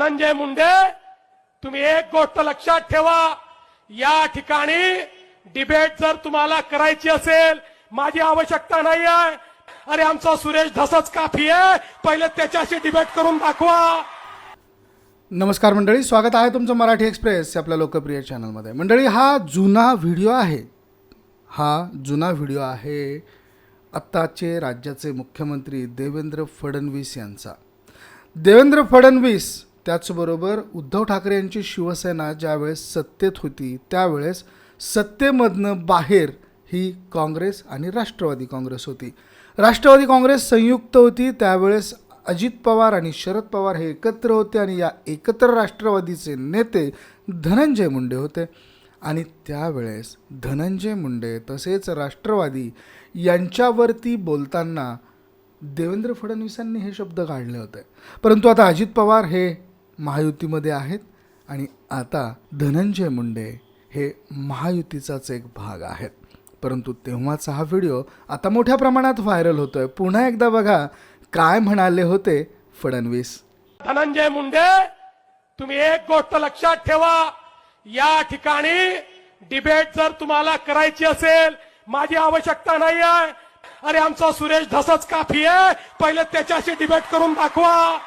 धनंजय मुंडे तुम्ही एक गोष्ट लक्षात ठेवा. या ठिकाणी डिबेट जर तुम्हाला करायची असेल माझी आवश्यकता नाही आहे अरे आमचा सुरेश धसच काफी आहे. पहिले त्याच्याशी डिबेट करून दाखवा. नमस्कार मंडळी स्वागत आहे तुमचं मराठी एक्सप्रेस आपल्या लोकप्रिय चॅनलमध्ये. मंडळी हा जुना व्हिडिओ आहे. हा जुना व्हिडिओ आहे आत्ताचे राज्याचे मुख्यमंत्री देवेंद्र फडणवीस यांचा. देवेंद्र फडणवीस त्याचबरोबर उद्धव ठाकरे यांची शिवसेना ज्यावेळेस सत्तेत होती त्यावेळेस सत्तेमधनं बाहेर ही काँग्रेस आणि राष्ट्रवादी काँग्रेस होती. राष्ट्रवादी काँग्रेस संयुक्त होती त्यावेळेस अजित पवार आणि शरद पवार हे एकत्र होते आणि या एकत्र राष्ट्रवादीचे नेते धनंजय मुंडे होते. आणि त्यावेळेस धनंजय मुंडे तसेच राष्ट्रवादी यांच्यावरती बोलताना देवेंद्र फडणवीसांनी हे शब्द काढले होते. परंतु आता अजित पवार हे महायुतीमध्ये आहेत आणि आता धनंजय मुंडे हे महायुतीचाच एक भाग आहेत. परंतु तेव्हाचा हा व्हिडिओ आता मोठ्या प्रमाणात व्हायरल होतोय. पुन्हा एकदा बघा काय म्हणाले होते फडणवीस? धनंजय मुंडे तुम्ही एक गोष्ट लक्षात ठेवा. या ठिकाणी डिबेट जर तुम्हाला करायची असेल माझी आवश्यकता नाही आहे अरे आमचा सुरेश धसच काफी आहे. पहिले त्याच्याशी डिबेट करून दाखवा.